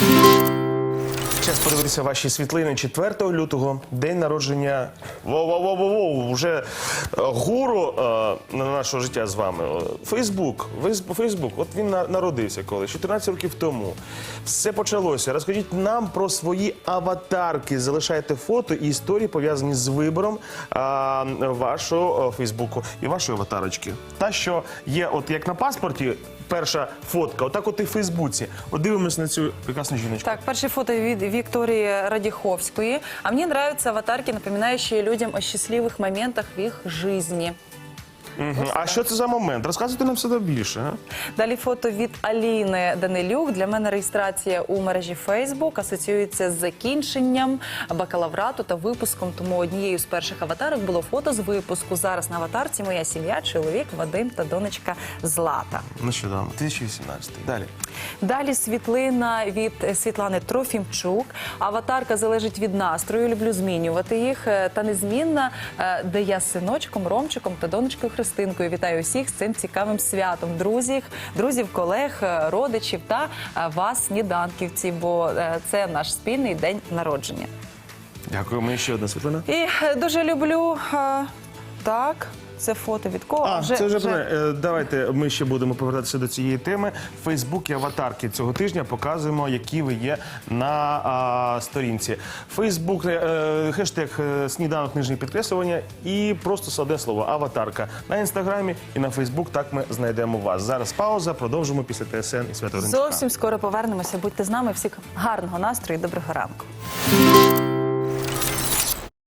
Thank you. Час подивитися ваші світлини 4 лютого, день народження воу-воу-воу-воу, вже е, гуру е, на нашого життя з вами. Е, Фейсбук. Фейсбук, от він народився колись, 14 років тому. Все почалося. Розкажіть нам про свої аватарки. Залишайте фото і історії пов'язані з вибором а, вашого Фейсбуку і вашої аватарочки. Та, що є, от як на паспорті. Перша фотка, отак от і в Фейсбуці. От дивимось на цю прекрасну жіночку. Так, перше фото від Виктории Радиховской. А мне нравятся аватарки, напоминающие людям о счастливых моментах в их жизни. А що це за момент? Розказуйте нам все більше. А? Далі фото від Аліни Данилюк. Для мене реєстрація у мережі Facebook асоціюється з закінченням бакалаврату та випуском. Тому однією з перших аватарок було фото з випуску. Зараз на аватарці моя сім'я, чоловік, Вадим та донечка Злата. Нещодавно, 2018. Далі. Далі світлина від Світлани Трофімчук. Аватарка залежить від настрою. Люблю змінювати їх. Е, Та незмінна, е, де я з синочком, Ромчиком та донечкою Христинкою. Вітаю усіх з цим цікавим святом. Друзів, друзів, колег, е, родичів та е, вас, сніданківці, бо е, це наш спільний день народження. Дякуємо. Ще одна світлина. І дуже люблю так. Це фото від кого? А, це вже, вже... давайте ми ще будемо повертатися до цієї теми. Фейсбук і аватарки цього тижня показуємо, які ви є на а, сторінці. Фейсбук, е, хештег е, сніданок нижнє підкреслювання і просто складне слово аватарка. На інстаграмі і на Фейсбук так ми знайдемо вас. Зараз пауза, продовжимо після ТСН і свято Зовсім скоро повернемося. Будьте з нами. Всіх гарного настрою і доброго ранку.